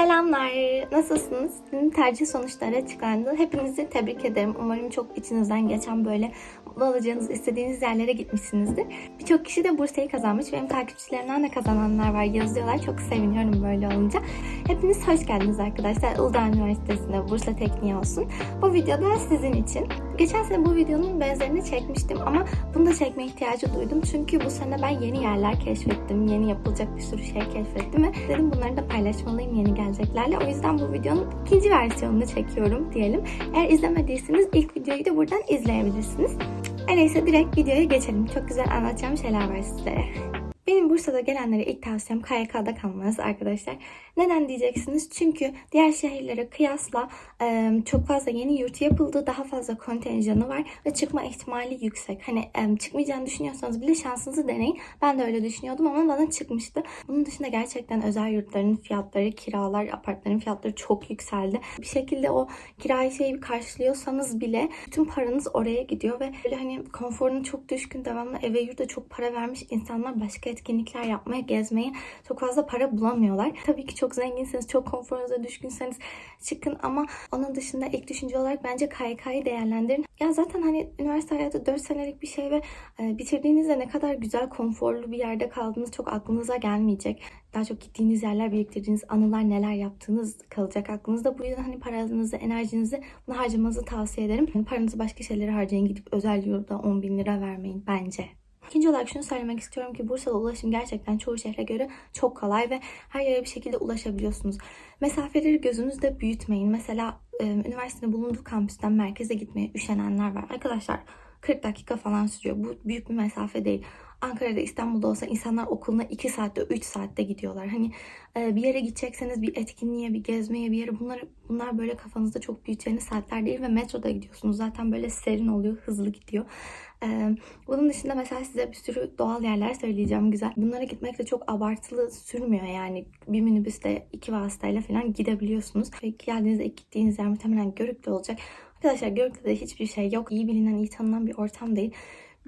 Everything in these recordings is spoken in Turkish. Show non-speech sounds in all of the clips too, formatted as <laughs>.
Selamlar. Nasılsınız? Tercih sonuçları açıklandı. Hepinizi tebrik ederim. Umarım çok içinizden geçen böyle mutlu olacağınız, istediğiniz yerlere gitmişsinizdir. Birçok kişi de Bursa'yı kazanmış. Benim takipçilerimden de kazananlar var. Yazıyorlar. Çok seviniyorum böyle olunca. Hepiniz hoş geldiniz arkadaşlar. Uludağ Üniversitesi'nde Bursa Tekniği olsun. Bu videoda sizin için. Geçen sene bu videonun benzerini çekmiştim ama bunu da çekme ihtiyacı duydum. Çünkü bu sene ben yeni yerler keşfettim. Yeni yapılacak bir sürü şey keşfettim ve dedim bunları da paylaşmalıyım yeni geleceklerle. O yüzden bu videonun ikinci versiyonunu çekiyorum diyelim. Eğer izlemediyseniz ilk videoyu da buradan izleyebilirsiniz. Öyleyse direkt videoya geçelim. Çok güzel anlatacağım şeyler var sizlere. Benim Bursa'da gelenlere ilk tavsiyem KYK'da kalmanız arkadaşlar. Neden diyeceksiniz? Çünkü diğer şehirlere kıyasla e, çok fazla yeni yurt yapıldı. Daha fazla kontenjanı var ve çıkma ihtimali yüksek. Hani e, çıkmayacağını düşünüyorsanız bile şansınızı deneyin. Ben de öyle düşünüyordum ama bana çıkmıştı. Bunun dışında gerçekten özel yurtların fiyatları, kiralar, apartların fiyatları çok yükseldi. Bir şekilde o kirayı şeyi karşılıyorsanız bile bütün paranız oraya gidiyor ve böyle hani konforuna çok düşkün devamlı eve yurda çok para vermiş insanlar başka etkinlikler yapmaya, gezmeye çok fazla para bulamıyorlar. Tabii ki çok zenginseniz, çok konforunuza düşkünseniz çıkın ama onun dışında ilk düşünce olarak bence KYK'yı değerlendirin. Ya zaten hani üniversite hayatı 4 senelik bir şey ve e, bitirdiğinizde ne kadar güzel, konforlu bir yerde kaldığınız çok aklınıza gelmeyecek. Daha çok gittiğiniz yerler, biriktirdiğiniz anılar, neler yaptığınız kalacak aklınızda. Bu yüzden hani paranızı, enerjinizi bunu harcamanızı tavsiye ederim. Yani paranızı başka şeylere harcayın. Gidip özel yurda 10 bin lira vermeyin bence. İkinci olarak şunu söylemek istiyorum ki Bursa'da ulaşım gerçekten çoğu şehre göre çok kolay ve her yere bir şekilde ulaşabiliyorsunuz. Mesafeleri gözünüzde büyütmeyin. Mesela üniversitenin bulunduğu kampüsten merkeze gitmeye üşenenler var. Arkadaşlar 40 dakika falan sürüyor. Bu büyük bir mesafe değil. Ankara'da, İstanbul'da olsa insanlar okuluna 2 saatte, 3 saatte gidiyorlar. Hani bir yere gidecekseniz bir etkinliğe, bir gezmeye, bir yere bunlar bunlar böyle kafanızda çok büyüteceğiniz saatler değil ve metroda gidiyorsunuz. Zaten böyle serin oluyor, hızlı gidiyor. Ee, bunun dışında mesela size bir sürü doğal yerler söyleyeceğim güzel. Bunlara gitmek de çok abartılı sürmüyor yani. Bir minibüste iki vasıtayla falan gidebiliyorsunuz. Ve geldiğinizde gittiğiniz yer muhtemelen Görük'te olacak. Arkadaşlar Görük'te de hiçbir şey yok. İyi bilinen, iyi tanınan bir ortam değil.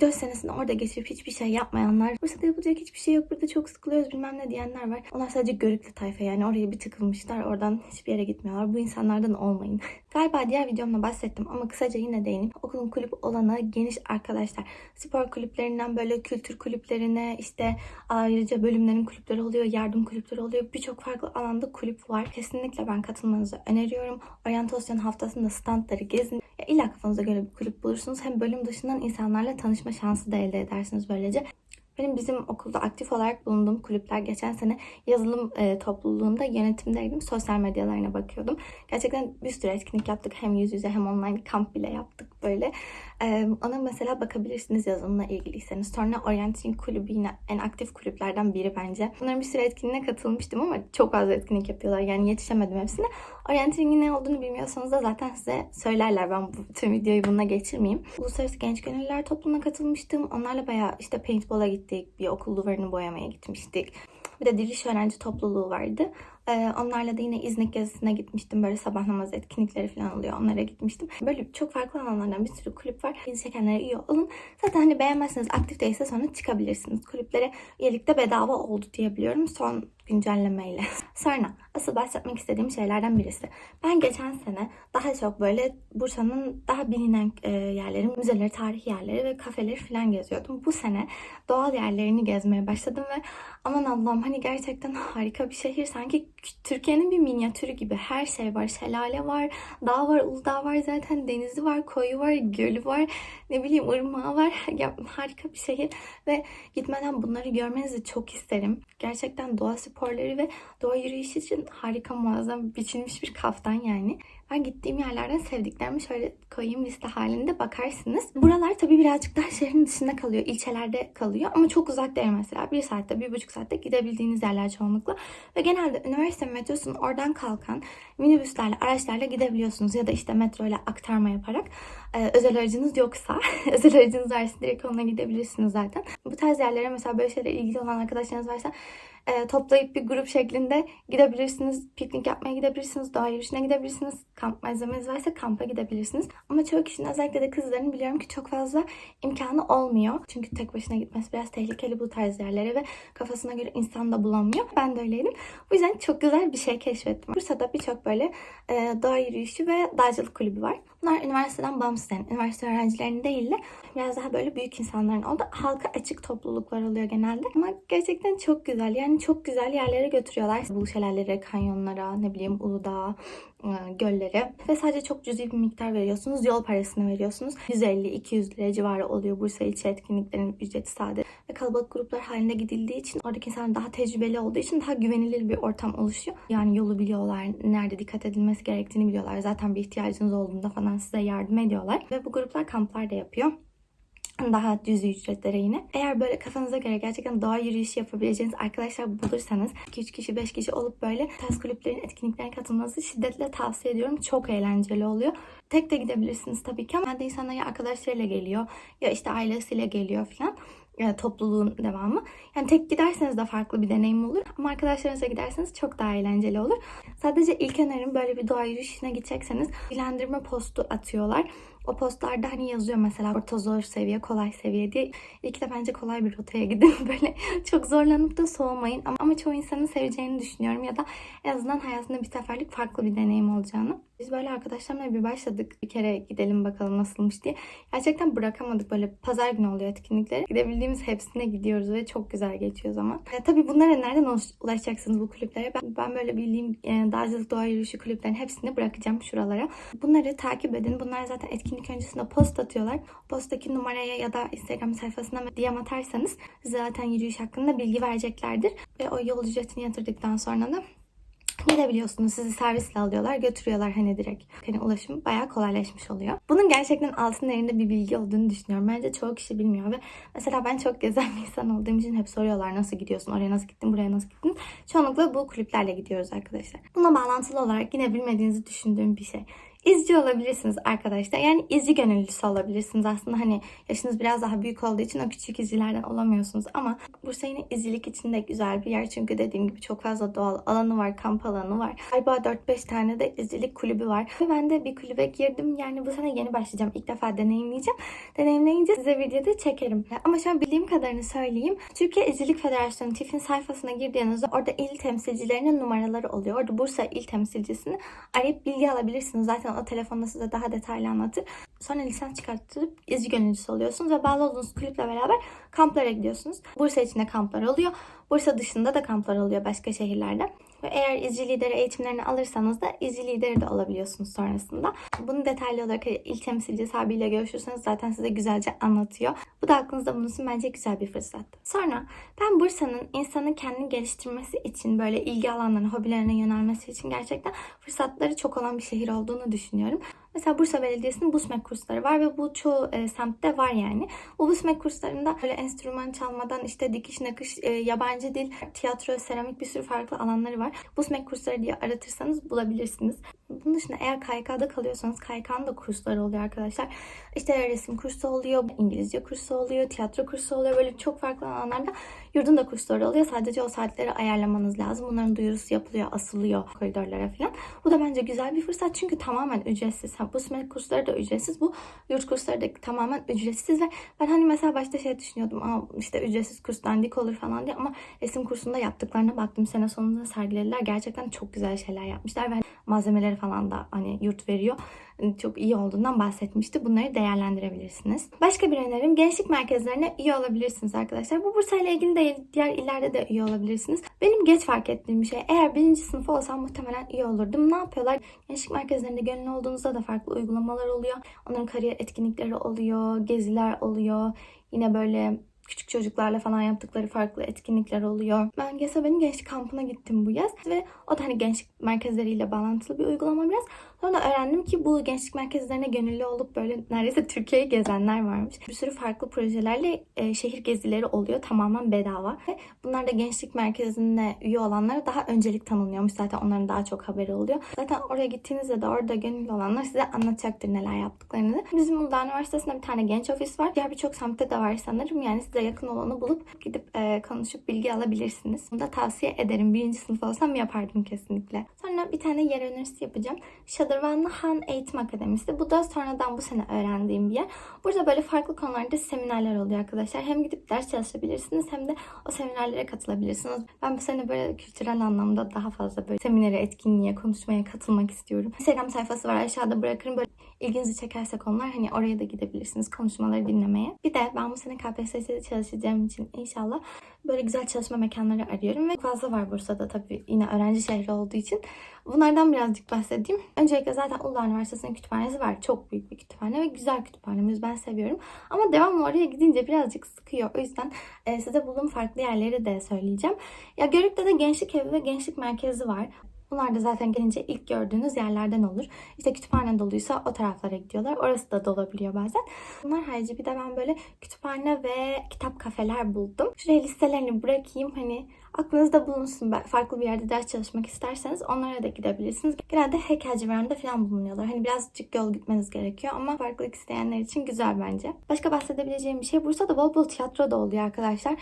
4 senesini orada geçirip hiçbir şey yapmayanlar, Bursa'da yapılacak hiçbir şey yok, burada çok sıkılıyoruz bilmem ne diyenler var. Onlar sadece görüklü tayfa yani oraya bir tıkılmışlar, oradan hiçbir yere gitmiyorlar. Bu insanlardan olmayın. <laughs> Galiba diğer videomda bahsettim ama kısaca yine değineyim. Okulun kulüp olanı geniş arkadaşlar. Spor kulüplerinden böyle kültür kulüplerine işte ayrıca bölümlerin kulüpleri oluyor, yardım kulüpleri oluyor. Birçok farklı alanda kulüp var. Kesinlikle ben katılmanızı öneriyorum. Oryantasyon haftasında standları gezin. Ya illa kafanıza göre bir kulüp bulursunuz. Hem bölüm dışından insanlarla tanışma şansı da elde edersiniz böylece. Benim bizim okulda aktif olarak bulunduğum kulüpler geçen sene yazılım e, topluluğunda yönetimdeydim. Sosyal medyalarına bakıyordum. Gerçekten bir sürü etkinlik yaptık. Hem yüz yüze hem online kamp bile yaptık böyle. E, ona mesela bakabilirsiniz yazılımla ilgiliyseniz. Sonra Orienting kulübü yine en aktif kulüplerden biri bence. Bunların bir sürü etkinliğine katılmıştım ama çok fazla etkinlik yapıyorlar. Yani yetişemedim hepsine. Orienting'in ne olduğunu bilmiyorsanız da zaten size söylerler. Ben bu tüm videoyu bununla geçirmeyeyim. Uluslararası Genç Gönüllüler Topluluğuna katılmıştım. Onlarla bayağı işte paintball'a gittik. Bir okul duvarını boyamaya gitmiştik. Bir de Diriş Öğrenci Topluluğu vardı. Ee, onlarla da yine İznik gezisine gitmiştim. Böyle sabah namazı etkinlikleri falan oluyor. Onlara gitmiştim. Böyle çok farklı alanlardan bir sürü kulüp var. İlgi çekenlere üye olun. Zaten hani beğenmezseniz aktif değilse sonra çıkabilirsiniz. Kulüplere üyelikte bedava oldu diyebiliyorum. Son güncellemeyle. Sonra asıl bahsetmek istediğim şeylerden birisi. Ben geçen sene daha çok böyle Bursa'nın daha bilinen e, yerleri, müzeleri, tarih yerleri ve kafeleri falan geziyordum. Bu sene doğal yerlerini gezmeye başladım ve aman Allah'ım hani gerçekten harika bir şehir. Sanki Türkiye'nin bir minyatürü gibi her şey var. Şelale var, dağ var, Uludağ var zaten, denizi var, koyu var, gölü var, ne bileyim ırmağı var. <laughs> Ya, harika bir şehir ve gitmeden bunları görmenizi çok isterim. Gerçekten doğa sporları ve doğa yürüyüşü için harika muazzam biçilmiş bir kaftan yani. Ben gittiğim yerlerden sevdiklerimi şöyle koyayım liste halinde bakarsınız. Buralar tabii birazcık daha şehrin dışında kalıyor. ilçelerde kalıyor ama çok uzak değil mesela. Bir saatte, bir buçuk saatte gidebildiğiniz yerler çoğunlukla. Ve genelde üniversite metrosunun oradan kalkan minibüslerle, araçlarla gidebiliyorsunuz. Ya da işte metro ile aktarma yaparak. Ee, özel aracınız yoksa, <laughs> özel aracınız varsa direkt onunla gidebilirsiniz zaten. Bu tarz yerlere mesela böyle şeyler ilgili olan arkadaşlarınız varsa e, toplayıp bir grup şeklinde gidebilirsiniz. Piknik yapmaya gidebilirsiniz. Doğa yürüyüşüne gidebilirsiniz. Kamp malzemeniz varsa kampa gidebilirsiniz. Ama çoğu kişinin özellikle de kızların biliyorum ki çok fazla imkanı olmuyor. Çünkü tek başına gitmesi biraz tehlikeli bu tarz yerlere ve kafasına göre insan da bulamıyor. Ben de öyleydim. Bu yüzden çok güzel bir şey keşfettim. Bursa'da birçok böyle e, doğa yürüyüşü ve dağcılık kulübü var. Bunlar üniversiteden bağımsız yani üniversite öğrencilerinin değil de biraz daha böyle büyük insanların oldu. Halka açık topluluklar oluyor genelde. Ama gerçekten çok güzel. Yani çok güzel yerlere götürüyorlar. Bu şelalelere, kanyonlara, ne bileyim Uludağ, e, göllere ve sadece çok cüzi bir miktar veriyorsunuz. Yol parasını veriyorsunuz. 150-200 lira civarı oluyor Bursa içi etkinliklerin ücreti sade. Ve kalabalık gruplar halinde gidildiği için oradaki insanlar daha tecrübeli olduğu için daha güvenilir bir ortam oluşuyor. Yani yolu biliyorlar, nerede dikkat edilmesi gerektiğini biliyorlar. Zaten bir ihtiyacınız olduğunda falan size yardım ediyorlar. Ve bu gruplar kamplar da yapıyor daha düz ücretlere yine. Eğer böyle kafanıza göre gerçekten doğa yürüyüşü yapabileceğiniz arkadaşlar bulursanız 2-3 kişi 5 kişi olup böyle ters kulüplerin etkinliklerine katılmanızı şiddetle tavsiye ediyorum. Çok eğlenceli oluyor. Tek de gidebilirsiniz tabii ki ama de insanlar ya arkadaşlarıyla geliyor ya işte ailesiyle geliyor falan yani topluluğun devamı. Yani tek giderseniz de farklı bir deneyim olur. Ama arkadaşlarınızla giderseniz çok daha eğlenceli olur. Sadece ilk önerim böyle bir doğa yürüyüşüne gidecekseniz bilgilendirme postu atıyorlar. O postlarda hani yazıyor mesela orta zor seviye, kolay seviye diye. İlk de bence kolay bir rotaya gidin. <laughs> Böyle çok zorlanıp da soğumayın. Ama, ama çoğu insanın seveceğini düşünüyorum. Ya da en azından hayatında bir seferlik farklı bir deneyim olacağını. Biz böyle arkadaşlarımla bir başladık. Bir kere gidelim bakalım nasılmış diye. Gerçekten bırakamadık. Böyle pazar günü oluyor etkinlikleri. Gidebildiğimiz hepsine gidiyoruz ve çok güzel geçiyor zaman. E, tabii bunlara nereden ulaşacaksınız bu kulüplere? Ben, ben böyle bildiğim e, dağcılık doğa yürüyüşü kulüplerin hepsini bırakacağım şuralara. Bunları takip edin. Bunlar zaten etkinlik öncesinde post atıyorlar. Posttaki numaraya ya da Instagram sayfasına DM atarsanız zaten yürüyüş hakkında bilgi vereceklerdir. Ve o yol ücretini yatırdıktan sonra da gidebiliyorsunuz. Sizi servisle alıyorlar, götürüyorlar hani direkt. Hani ulaşım bayağı kolaylaşmış oluyor. Bunun gerçekten altın değerinde bir bilgi olduğunu düşünüyorum. Bence çoğu kişi bilmiyor ve mesela ben çok gezen bir insan olduğum için hep soruyorlar nasıl gidiyorsun, oraya nasıl gittin, buraya nasıl gittin. Çoğunlukla bu kulüplerle gidiyoruz arkadaşlar. Buna bağlantılı olarak yine bilmediğinizi düşündüğüm bir şey. İzci olabilirsiniz arkadaşlar. Yani izci gönüllüsü olabilirsiniz. Aslında hani yaşınız biraz daha büyük olduğu için o küçük izcilerden olamıyorsunuz. Ama Bursa yine izcilik için de güzel bir yer. Çünkü dediğim gibi çok fazla doğal alanı var, kamp alanı var. Galiba 4-5 tane de izcilik kulübü var. Ve ben de bir kulübe girdim. Yani bu sene yeni başlayacağım. İlk defa deneyimleyeceğim. Deneyimleyince size videoda çekerim. Ama şu an bildiğim kadarını söyleyeyim. Türkiye İzcilik Federasyonu TİF'in sayfasına girdiğinizde orada il temsilcilerinin numaraları oluyor. Orada Bursa il temsilcisini arayıp bilgi alabilirsiniz. Zaten o telefonda size daha detaylı anlatır. Sonra lisans çıkartıp izci gönüllüsü oluyorsunuz ve bağlı olduğunuz kulüple beraber kamplara gidiyorsunuz. Bursa içinde kamplar oluyor. Bursa dışında da kamplar oluyor başka şehirlerde. Ve eğer izci lideri eğitimlerini alırsanız da izci lideri de olabiliyorsunuz sonrasında. Bunu detaylı olarak il temsilcisi abiyle görüşürseniz zaten size güzelce anlatıyor. Bu da aklınızda bulunsun bence güzel bir fırsat. Sonra ben Bursa'nın insanın kendini geliştirmesi için böyle ilgi alanlarına, hobilerine yönelmesi için gerçekten fırsatları çok olan bir şehir olduğunu düşünüyorum. Mesela Bursa Belediyesi'nin BUSMEK kursları var ve bu çoğu e, semtte var yani. Bu BUSMEK kurslarında böyle enstrüman çalmadan işte dikiş nakış, e, yabancı dil, tiyatro, seramik bir sürü farklı alanları var. BUSMEK kursları diye aratırsanız bulabilirsiniz. Bunun dışında eğer KYK'da kalıyorsanız KYK'nın da kursları oluyor arkadaşlar. İşte resim kursu oluyor, İngilizce kursu oluyor, tiyatro kursu oluyor. Böyle çok farklı alanlarda yurdun da kursları oluyor. Sadece o saatleri ayarlamanız lazım. Bunların duyurusu yapılıyor, asılıyor koridorlara falan. Bu da bence güzel bir fırsat çünkü tamamen ücretsiz. Ha, bu SMEC kursları da ücretsiz. Bu yurt kursları da tamamen ücretsiz ve ben hani mesela başta şey düşünüyordum. Aa, işte ücretsiz kurs dandik olur falan diye ama resim kursunda yaptıklarına baktım. Sene sonunda sergilediler. Gerçekten çok güzel şeyler yapmışlar ve malzemeleri falan da hani yurt veriyor. Çok iyi olduğundan bahsetmişti. Bunları değerlendirebilirsiniz. Başka bir önerim gençlik merkezlerine üye olabilirsiniz arkadaşlar. Bu Bursa ile ilgili değil. Diğer illerde de üye olabilirsiniz. Benim geç fark ettiğim bir şey. Eğer birinci sınıf olsam muhtemelen üye olurdum. Ne yapıyorlar? Gençlik merkezlerinde gönüllü olduğunuzda da farklı uygulamalar oluyor. Onların kariyer etkinlikleri oluyor. Geziler oluyor. Yine böyle küçük çocuklarla falan yaptıkları farklı etkinlikler oluyor. Ben GESAB'nin gençlik kampına gittim bu yaz ve o da hani gençlik merkezleriyle bağlantılı bir uygulama biraz. Sonra öğrendim ki bu gençlik merkezlerine gönüllü olup böyle neredeyse Türkiye'yi gezenler varmış. Bir sürü farklı projelerle e, şehir gezileri oluyor tamamen bedava. Ve bunlar da gençlik merkezine üye olanlara daha öncelik tanınıyormuş. Zaten onların daha çok haberi oluyor. Zaten oraya gittiğinizde de orada gönüllü olanlar size anlatacaktır neler yaptıklarını. Bizim Uludağ Üniversitesi'nde bir tane genç ofis var. Diğer birçok semtte de var sanırım. Yani size yakın olanı bulup gidip e, konuşup bilgi alabilirsiniz. Bunu da tavsiye ederim. Birinci sınıf olsam yapardım kesinlikle. Sonra bir tane yer önerisi yapacağım. Şadırvanlı Han Eğitim Akademisi. Bu da sonradan bu sene öğrendiğim bir yer. Burada böyle farklı konularda seminerler oluyor arkadaşlar. Hem gidip ders çalışabilirsiniz hem de o seminerlere katılabilirsiniz. Ben bu sene böyle kültürel anlamda daha fazla böyle seminere, etkinliğe, konuşmaya katılmak istiyorum. Instagram sayfası var aşağıda bırakırım. Böyle ilginizi çekerse konular hani oraya da gidebilirsiniz konuşmaları dinlemeye. Bir de ben bu sene KPSS'de çalışacağım için inşallah böyle güzel çalışma mekanları arıyorum ve fazla var Bursa'da tabii yine öğrenci şehri olduğu için. Bunlardan birazcık bahsedeyim. Öncelikle zaten Uludağ Üniversitesi'nin kütüphanesi var. Çok büyük bir kütüphane ve güzel kütüphanemiz. Ben seviyorum. Ama devamlı oraya gidince birazcık sıkıyor. O yüzden e, size bulduğum farklı yerleri de söyleyeceğim. Ya Görük'te de gençlik evi ve gençlik merkezi var. Bunlar da zaten gelince ilk gördüğünüz yerlerden olur. İşte kütüphane doluysa o taraflara gidiyorlar. Orası da dolabiliyor bazen. Bunlar harici bir de ben böyle kütüphane ve kitap kafeler buldum. Şuraya listelerini bırakayım. Hani aklınızda bulunsun. Farklı bir yerde ders çalışmak isterseniz onlara da gidebilirsiniz. Genelde heykel civarında falan bulunuyorlar. Hani birazcık yol gitmeniz gerekiyor ama farklılık isteyenler için güzel bence. Başka bahsedebileceğim bir şey Bursa'da bol bol tiyatro da oluyor arkadaşlar.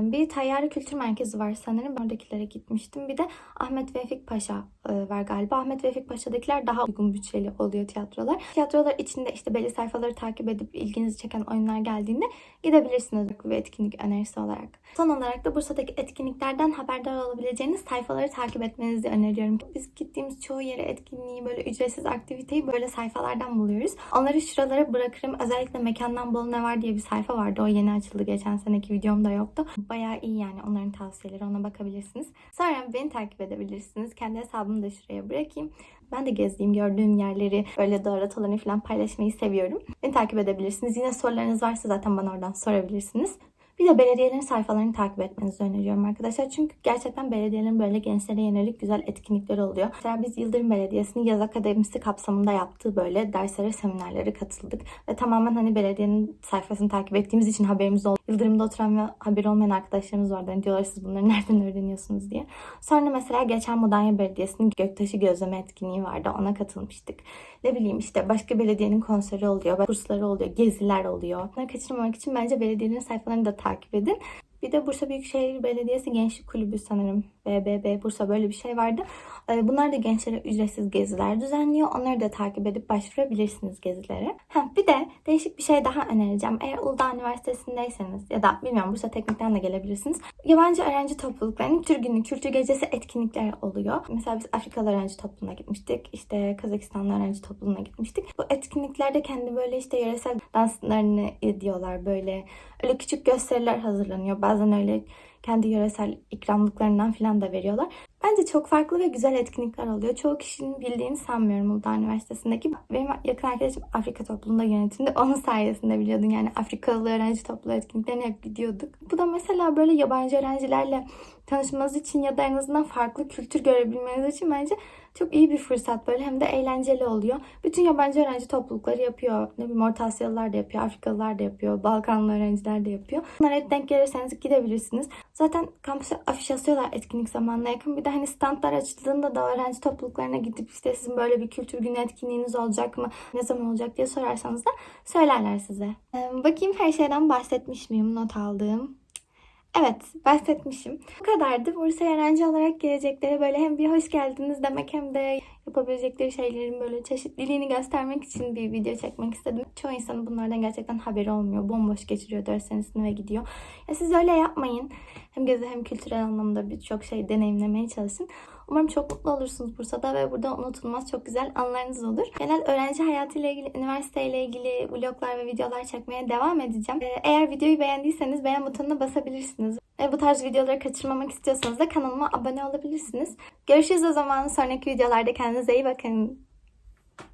Bir Tayyare Kültür Merkezi var sanırım. Oradakilere gitmiştim. Bir de Ahmet Vefik Paşa var galiba. Ahmet Vefik Paşa'dakiler daha uygun bütçeli oluyor tiyatrolar. Tiyatrolar içinde işte belli sayfaları takip edip ilginizi çeken oyunlar geldiğinde gidebilirsiniz bir etkinlik önerisi olarak. Son olarak da Bursa'daki etkinliklerden haberdar olabileceğiniz sayfaları takip etmenizi öneriyorum. Biz gittiğimiz çoğu yere etkinliği böyle ücretsiz aktiviteyi böyle sayfalardan buluyoruz. Onları şuralara bırakırım. Özellikle mekandan bol ne var diye bir sayfa vardı. O yeni açıldı. Geçen seneki videomda yoktu. Bayağı iyi yani onların tavsiyeleri. Ona bakabilirsiniz. Sonra beni takip edebilirsiniz. Kendi hesabımı da şuraya bırakayım. Ben de gezdiğim, gördüğüm yerleri, böyle doğru ratalarını falan paylaşmayı seviyorum. Beni takip edebilirsiniz. Yine sorularınız varsa zaten bana oradan sorabilirsiniz. Bir de belediyelerin sayfalarını takip etmenizi öneriyorum arkadaşlar. Çünkü gerçekten belediyelerin böyle gençlere yönelik güzel etkinlikleri oluyor. Mesela biz Yıldırım Belediyesi'nin yaz akademisi kapsamında yaptığı böyle derslere, seminerlere katıldık. Ve tamamen hani belediyenin sayfasını takip ettiğimiz için haberimiz oldu. Yıldırım'da oturan ve haberi olmayan arkadaşlarımız vardı. Hani diyorlar siz bunları nereden öğreniyorsunuz diye. Sonra mesela geçen Mudanya Belediyesi'nin Göktaşı Gözleme etkinliği vardı. Ona katılmıştık. Ne bileyim işte başka belediyenin konseri oluyor, kursları oluyor, geziler oluyor. Bunları kaçırmamak için bence belediyenin sayfalarını da takip edin. Bir de Bursa Büyükşehir Belediyesi Gençlik Kulübü sanırım. BBB Bursa böyle bir şey vardı. Ee, Bunlar da gençlere ücretsiz geziler düzenliyor. Onları da takip edip başvurabilirsiniz gezilere. Ha, bir de değişik bir şey daha önereceğim. Eğer Uludağ Üniversitesi'ndeyseniz ya da bilmiyorum Bursa Teknik'ten de gelebilirsiniz. Yabancı öğrenci topluluklarının Türk günü, kültür gecesi etkinlikler oluyor. Mesela biz Afrikalı öğrenci topluluğuna gitmiştik. İşte Kazakistanlı öğrenci topluluğuna gitmiştik. Bu etkinliklerde kendi böyle işte yöresel danslarını ediyorlar. Böyle öyle küçük gösteriler hazırlanıyor. Bazen öyle kendi yöresel ikramlıklarından falan da veriyorlar. Bence çok farklı ve güzel etkinlikler oluyor. Çoğu kişinin bildiğini sanmıyorum Uludağ Üniversitesi'ndeki. Benim yakın arkadaşım Afrika topluluğunda yönetimde. Onun sayesinde biliyordum. Yani Afrikalı öğrenci topluluğu etkinliklerine hep gidiyorduk. Bu da mesela böyle yabancı öğrencilerle tanışmanız için ya da en azından farklı kültür görebilmeniz için bence çok iyi bir fırsat böyle hem de eğlenceli oluyor. Bütün yabancı öğrenci toplulukları yapıyor. Ne bileyim Orta Asyalılar da yapıyor, Afrikalılar da yapıyor, Balkanlı öğrenciler de yapıyor. Bunlara denk gelirseniz gidebilirsiniz. Zaten kampüse afiş asıyorlar etkinlik zamanına yakın. Bir de hani standlar açıldığında da öğrenci topluluklarına gidip işte sizin böyle bir kültür günü etkinliğiniz olacak mı? Ne zaman olacak diye sorarsanız da söylerler size. Ee, bakayım her şeyden bahsetmiş miyim not aldığım? Evet, bahsetmişim. Bu kadardı. Bursa'ya öğrenci olarak gelecekleri böyle hem bir hoş geldiniz demek hem de yapabilecekleri şeylerin böyle çeşitliliğini göstermek için bir video çekmek istedim. Çoğu insanın bunlardan gerçekten haberi olmuyor. Bomboş geçiriyor 4 senesini ve gidiyor. Ya siz öyle yapmayın. Hem gezi hem kültürel anlamda birçok şey deneyimlemeye çalışın. Umarım çok mutlu olursunuz Bursa'da ve burada unutulmaz çok güzel anılarınız olur. Genel öğrenci hayatıyla ilgili, üniversiteyle ilgili vloglar ve videolar çekmeye devam edeceğim. Ee, Eğer videoyu beğendiyseniz beğen butonuna basabilirsiniz. Ve bu tarz videoları kaçırmamak istiyorsanız da kanalıma abone olabilirsiniz. Görüşürüz o zaman sonraki videolarda. Kendinize iyi bakın.